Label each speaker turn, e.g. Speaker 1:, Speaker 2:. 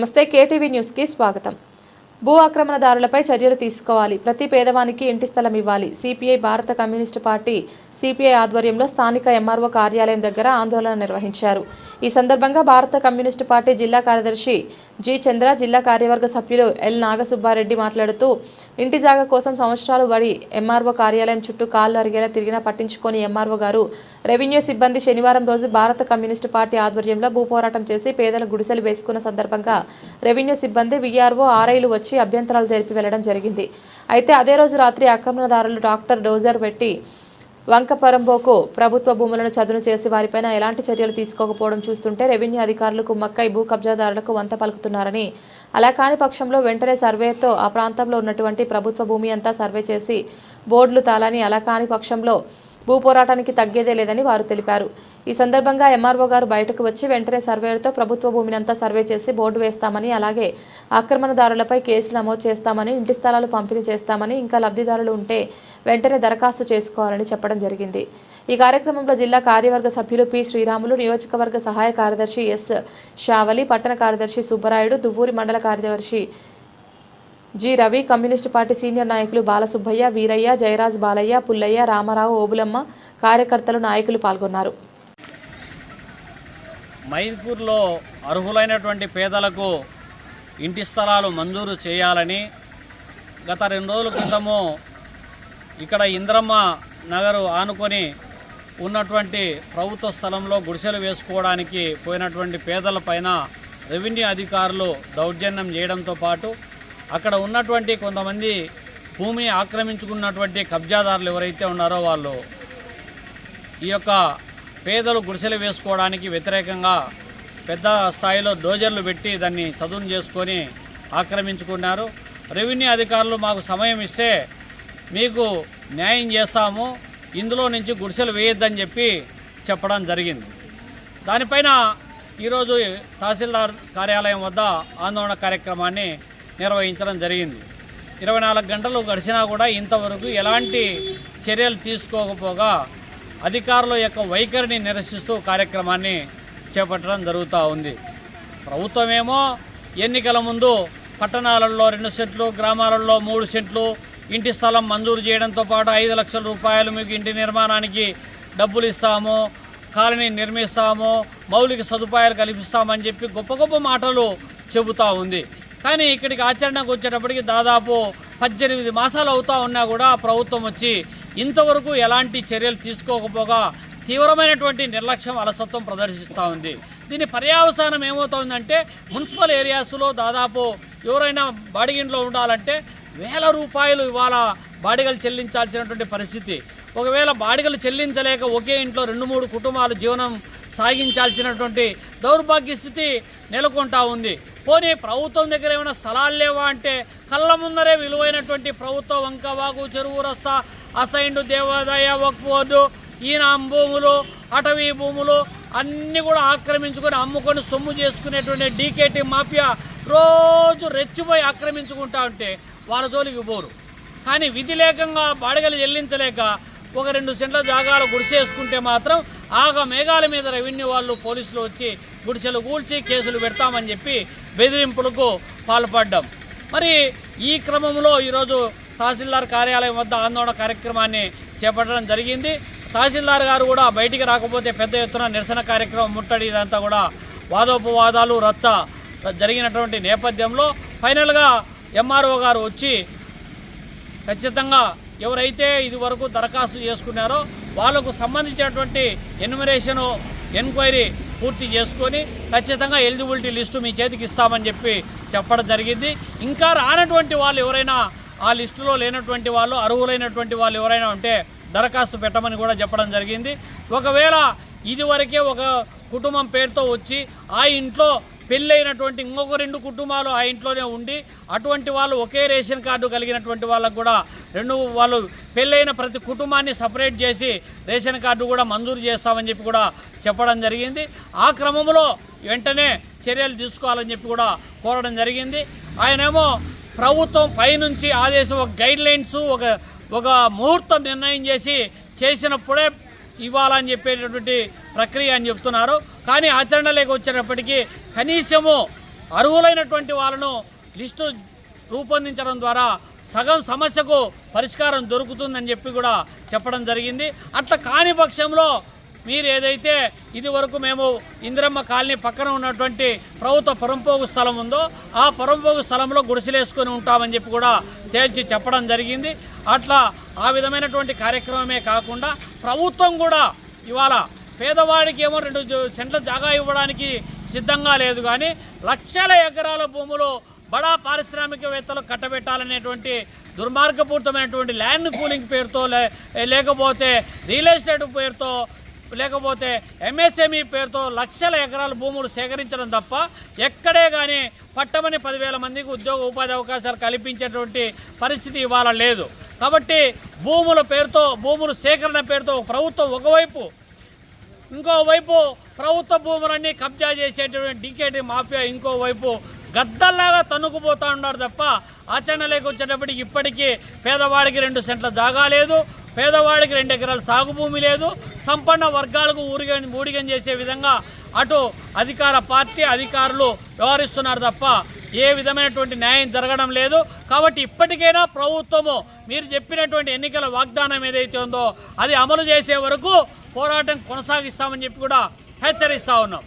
Speaker 1: నమస్తే కేటీవీ న్యూస్కి స్వాగతం. భూ ఆక్రమణదారులపై చర్యలు తీసుకోవాలి. ప్రతి పేదవానికి ఇంటి స్థలం ఇవ్వాలి. సిపిఐ భారత కమ్యూనిస్టు పార్టీ సిపిఐ ఆధ్వర్యంలో స్థానిక ఎంఆర్ఓ కార్యాలయం దగ్గర ఆందోళన నిర్వహించారు. ఈ సందర్భంగా భారత కమ్యూనిస్టు పార్టీ జిల్లా కార్యదర్శి జి చంద్ర జిల్లా కార్యవర్గ సభ్యులు ఎల్ నాగసుబ్బారెడ్డి మాట్లాడుతూ ఇంటి జాగ కోసం సంవత్సరాలు బడి ఎంఆర్ఓ కార్యాలయం చుట్టూ కాళ్ళు అరిగేలా తిరిగినా పట్టించుకొని ఎంఆర్ఓ గారు రెవెన్యూ సిబ్బంది శనివారం రోజు భారత కమ్యూనిస్టు పార్టీ ఆధ్వర్యంలో భూపోరాటం చేసి పేదల గుడిసెలు వేసుకున్న సందర్భంగా రెవెన్యూ సిబ్బంది వీఆర్ఓ ఆర్ఐలు వచ్చి అభ్యంతరాలు తెలిపి వెళ్ళడం జరిగింది. అయితే అదే రోజు రాత్రి ఆక్రమణదారులు డాక్టర్ డోజర్ పెట్టి వంకపరంబోకు ప్రభుత్వ భూములను చదును చేసి వారిపైన ఎలాంటి చర్యలు తీసుకోకపోవడం చూస్తుంటే రెవెన్యూ అధికారులు కుమ్మక్కై భూ కబ్జాదారులకు వంత పలుకుతున్నారని. అలా కాని పక్షంలో వెంటనే సర్వేతో ఆ ప్రాంతంలో ఉన్నటువంటి ప్రభుత్వ భూమి అంతా సర్వే చేసి బోర్డులు తాళని అలా కాని పక్షంలో భూపోరాటానికి తగ్గేదే లేదని వారు తెలిపారు. ఈ సందర్భంగా ఎంఆర్ఓ గారు బయటకు వచ్చి వెంటనే సర్వేయర్తో ప్రభుత్వ భూమిని అంతా సర్వే చేసి బోర్డు వేస్తామని అలాగే ఆక్రమణదారులపై కేసులు నమోదు చేస్తామని ఇంటి స్థలాలు పంపిణీ చేస్తామని ఇంకా లబ్ధిదారులు ఉంటే వెంటనే దరఖాస్తు చేసుకోవాలని చెప్పడం జరిగింది. ఈ కార్యక్రమంలో జిల్లా కార్యవర్గ సభ్యులు పి శ్రీరాములు నియోజకవర్గ సహాయ కార్యదర్శి ఎస్ షావలి పట్టణ కార్యదర్శి సుబ్బరాయుడు దువ్వూరి మండల కార్యదర్శి G Ravi communist party senior నాయకులు బాలసుబ్బయ్య వీరయ్య జయరాజ్ బాలయ్య పుల్లయ్య రామారావు ఓబులమ్మ కార్యకర్తలు నాయకులు పాల్గొన్నారు.
Speaker 2: మైపూర్లో అర్హులైనటువంటి పేదలకు ఇంటి స్థలాలు మంజూరు చేయాలని గత రెండు రోజుల క్రితము ఇక్కడ ఇంద్రమ్మ నగరు ఆనుకొని ఉన్నటువంటి ప్రభుత్వ స్థలంలో గుడిసెలు వేసుకోవడానికి పోయినటువంటి పేదల పైన రెవెన్యూ అధికారులు దౌర్జన్యం చేయడంతో పాటు అక్కడ ఉన్నటువంటి కొంతమంది భూమిని ఆక్రమించుకున్నటువంటి కబ్జాదారులు ఎవరైతే ఉన్నారో వాళ్ళు ఈ యొక్క పేదలు గుడిసెలు వేసుకోవడానికి వ్యతిరేకంగా పెద్ద స్థాయిలో డోజర్లు పెట్టి దాన్ని చదును చేసుకొని ఆక్రమించుకున్నారు. రెవెన్యూ అధికారులు మాకు సమయం ఇస్తే మీకు న్యాయం చేస్తాము ఇందులో నుంచి గుడిసెలు వేయొద్దని చెప్పి చెప్పడం జరిగింది. దానిపైన ఈరోజు తహసీల్దార్ కార్యాలయం వద్ద ఆందోళన కార్యక్రమాన్ని నిర్వహించడం జరిగింది. ఇరవై నాలుగు గంటలు గడిచినా కూడా ఇంతవరకు ఎలాంటి చర్యలు తీసుకోకపోగా అధికారుల యొక్క వైఖరిని నిరసిస్తూ కార్యక్రమాన్ని చేపట్టడం జరుగుతూ ఉంది. ప్రభుత్వమేమో ఎన్నికల ముందు పట్టణాలలో రెండు సెంట్లు గ్రామాలలో మూడు సెంట్లు ఇంటి స్థలం మంజూరు చేయడంతో పాటు ఐదు లక్షల రూపాయలు మీకు ఇంటి నిర్మాణానికి డబ్బులు ఇస్తాము కాలనీ నిర్మిస్తాము మౌలిక సదుపాయాలు కల్పిస్తామని చెప్పి గొప్ప గొప్ప మాటలు చెబుతూ ఉంది. కానీ ఇక్కడికి ఆచరణకు వచ్చేటప్పటికి దాదాపు పద్దెనిమిది మాసాలు అవుతా ఉన్నా కూడా ప్రభుత్వం వచ్చి ఇంతవరకు ఎలాంటి చర్యలు తీసుకోకపోగా తీవ్రమైనటువంటి నిర్లక్ష్యం అలసత్వం ప్రదర్శిస్తూ ఉంది. దీని పర్యావసానం ఏమవుతుందంటే మున్సిపల్ ఏరియాస్లో దాదాపు ఎవరైనా బాడిగింట్లో ఉండాలంటే వేల రూపాయలు ఇవాళ బాడిగలు చెల్లించాల్సినటువంటి పరిస్థితి. ఒకవేళ బాడిగలు చెల్లించలేక ఒకే ఇంట్లో రెండు మూడు కుటుంబాలు జీవనం సాగించాల్సినటువంటి దౌర్భాగ్య స్థితి నెలకొంటా ఉంది. పోనీ ప్రభుత్వం దగ్గర ఏమైనా స్థలాలు లేవా అంటే కళ్ళ ముందరే విలువైనటువంటి ప్రభుత్వ వంకవాగు చెరువు రస్తా అసైన్డ్ దేవాదాయ వక్ఫ్ బోర్డు ఈయన భూములు అటవీ భూములు అన్నీ కూడా ఆక్రమించుకొని అమ్ముకొని సొమ్ము చేసుకునేటువంటి డీకేటీ మాఫియా రోజు రెచ్చిపోయి ఆక్రమించుకుంటా ఉంటే వాళ్ళ జోలికి పోరు. కానీ విధి లేకంగా బాడిగలు చెల్లించలేక ఒక రెండు సెంట్ల జాగాలు గుడిసేసుకుంటే మాత్రం ఆగ మేఘాల మీద రెవెన్యూ వాళ్ళు పోలీసులు వచ్చి గుడిసెలు కూల్చి కేసులు పెడతామని చెప్పి బెదిరింపులకు పాల్పడ్డాం. మరి ఈ క్రమంలో ఈరోజు తహసీల్దార్ కార్యాలయం వద్ద ఆందోళన కార్యక్రమాన్ని చేపట్టడం జరిగింది. తహసీల్దార్ గారు కూడా బయటికి రాకపోతే పెద్ద ఎత్తున నిరసన కార్యక్రమం ముట్టడి ఇదంతా కూడా వాదోపవాదాలు రచ్చ జరిగినటువంటి నేపథ్యంలో ఫైనల్గా ఎంఆర్ఓ గారు వచ్చి ఖచ్చితంగా ఎవరైతే ఇది వరకు దరఖాస్తు చేసుకున్నారో వాళ్ళకు సంబంధించినటువంటి ఎన్యుమరేషను ఎంక్వైరీ పూర్తి చేసుకొని ఖచ్చితంగా ఎలిజిబిలిటీ లిస్టు మీ చేతికి ఇస్తామని చెప్పి చెప్పడం జరిగింది. ఇంకా రానటువంటి వాళ్ళు ఎవరైనా ఆ లిస్టులో లేనటువంటి వాళ్ళు అర్హులైనటువంటి వాళ్ళు ఎవరైనా ఉంటే దరఖాస్తు పెట్టమని కూడా చెప్పడం జరిగింది. ఒకవేళ ఇదివరకే ఒక కుటుంబం పేరుతో వచ్చి ఆ ఇంట్లో పెళ్ళైనటువంటి ఇంకొక రెండు కుటుంబాలు ఆ ఇంట్లోనే ఉండి అటువంటి వాళ్ళు ఒకే రేషన్ కార్డు కలిగినటువంటి వాళ్ళకు కూడా రెండు వాళ్ళు పెళ్ళైన ప్రతి కుటుంబాన్ని సపరేట్ చేసి రేషన్ కార్డు కూడా మంజూరు చేస్తామని చెప్పి కూడా చెప్పడం జరిగింది. ఆ క్రమంలో వెంటనే చర్యలు తీసుకోవాలని చెప్పి కూడా కోరడం జరిగింది. ఆయనేమో ప్రభుత్వం పైనుంచి ఆదేశం ఒక గైడ్ లైన్స్ ఒక ఒక ముహూర్తం నిర్ణయం చేసి చేసినప్పుడే ఇవ్వాలని చెప్పేటటువంటి ప్రక్రియ అని చెప్తున్నారు. కానీ ఆచరణలోకి వచ్చేటప్పటికీ కనీసము అర్హులైనటువంటి వాళ్ళను లిస్టు రూపొందించడం ద్వారా సగం సమస్యకు పరిష్కారం దొరుకుతుందని చెప్పి కూడా చెప్పడం జరిగింది. అట్లా కాని పక్షంలో మీరు ఏదైతే ఇది వరకు మేము ఇందిరమ్మ కాలనీ పక్కన ఉన్నటువంటి ప్రభుత్వ పరంపోగు స్థలం ఉందో ఆ పరంపోగు స్థలంలో గుడిసెలేసుకొని ఉంటామని చెప్పి కూడా తేల్చి చెప్పడం జరిగింది. అట్లా ఆ విధమైనటువంటి కార్యక్రమమే కాకుండా ప్రభుత్వం కూడా ఇవాళ పేదవాడికి ఏమో రెండు సెంట్ల జాగా ఇవ్వడానికి సిద్ధంగా లేదు కానీ లక్షల ఎకరాల భూములు బడా పారిశ్రామికవేత్తలు కట్టబెట్టాలనేటువంటి దుర్మార్గపూరితమైనటువంటి ల్యాండ్ కూలింగ్ పేరుతో లే- లేకపోతే రియల్ ఎస్టేట్ పేరుతో లేకపోతే ఎంఎస్ఎంఈ పేరుతో లక్షల ఎకరాల భూములు సేకరించడం తప్ప ఎక్కడే కానీ పట్టమని పదివేల మందికి ఉద్యోగ ఉపాధి అవకాశాలు కల్పించేటువంటి పరిస్థితి ఇవాళ లేదు. కాబట్టి భూముల పేరుతో భూముల సేకరణ పేరుతో ప్రభుత్వం ఒకవైపు ఇంకోవైపు ప్రభుత్వ భూములన్నీ కబ్జా చేసేటటువంటి డీకేటీ మాఫియా ఇంకోవైపు గద్దల్లాగా తన్నుకుపోతా ఉన్నారు తప్ప ఆచరణలోకి వచ్చేటప్పటికి ఇప్పటికీ పేదవాడికి రెండు సెంట్ల జాగా లేదు పేదవాడికి రెండు ఎకరాల సాగు భూమి లేదు సంపన్న వర్గాలకు ఊరిగ ఊడిగం చేసే విధంగా అటు అధికార పార్టీ అధికారులు వ్యవహరిస్తున్నారు తప్ప ఏ విధమైనటువంటి న్యాయం జరగడం లేదు. కాబట్టి ఇప్పటికైనా ప్రభుత్వము మీరు చెప్పినటువంటి ఎన్నికల వాగ్దానం ఏదైతే ఉందో అది అమలు చేసే వరకు పోరాటం కొనసాగిస్తామని చెప్పి కూడా హెచ్చరిస్తా ఉన్నాం.